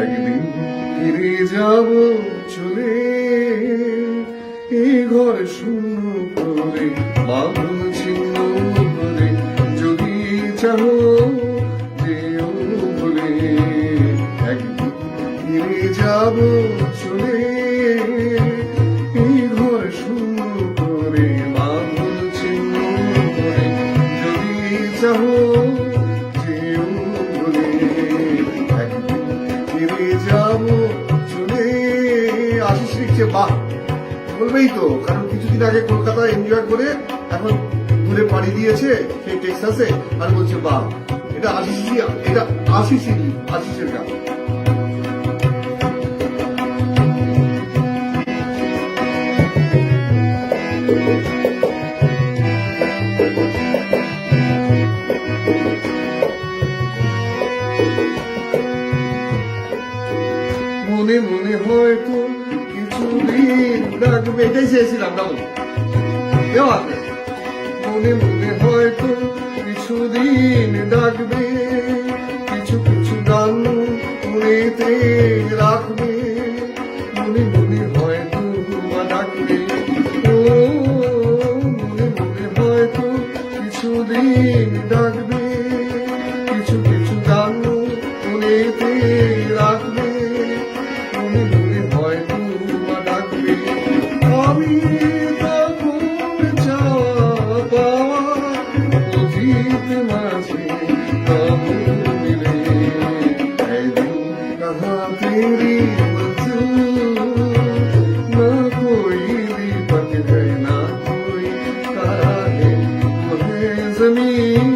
একদিন ফিরে যাব চলে। এই ঘর শূন্য করে বাবুল করে যদি চাহো বলে। একদিন ফিরে যাব চলে। এই করে যদি আশিস লিখছে বাহ, বলবেই তো, কারণ কিছুদিন আগে কলকাতা এনজয় করে এখন দূরে পাড়ি দিয়েছে সেই টেক্সাসে আর বলছে, বাহ, এটা আশিসই এটা আশিসই আশিসের গান। মনে মনে হয়তো কিছুদিন ডাকবে এটাই চেয়েছিলাম ডাবল দেওয়া মনে মনে হয়তো কিছুদিন ডাকবে, কিছু কিছু গান রাখবে। মনে মনে হয়তো ডাকবে, ও মনে মনে হয়তো কিছুদিন ডাকবে। কিছু কিছু গান जमीन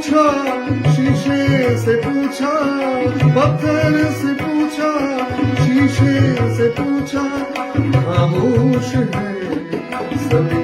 पूछा शीशे से पूछा पत्थर से पूछा शीशे से पूछा खामोश है सबकी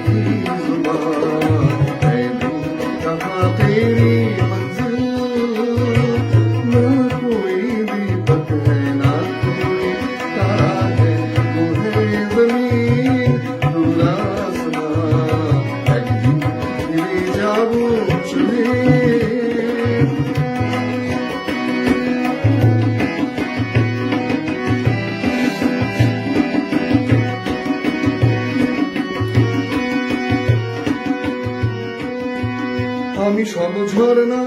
আমি সব ঝর্ণা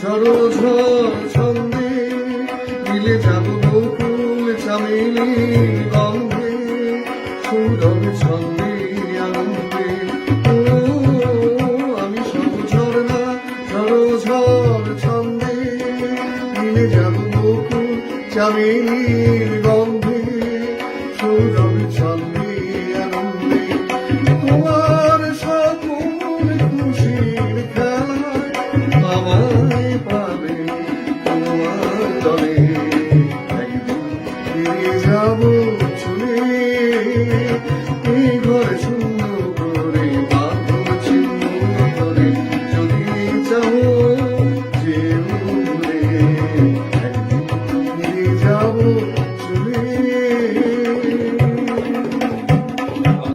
ঝড়ো ঝড় ছন্দে। মিলে যাব বকুল চামেলি গন্ধে সুরভ ছন্দে আনন্দে। আমি সব ঝর্ণা ঝড়ো ঝড় ছন্দে। মিলে যাব বকুল চামেলি গন্ধে সুরভ ছন্দে ঘরে শুনব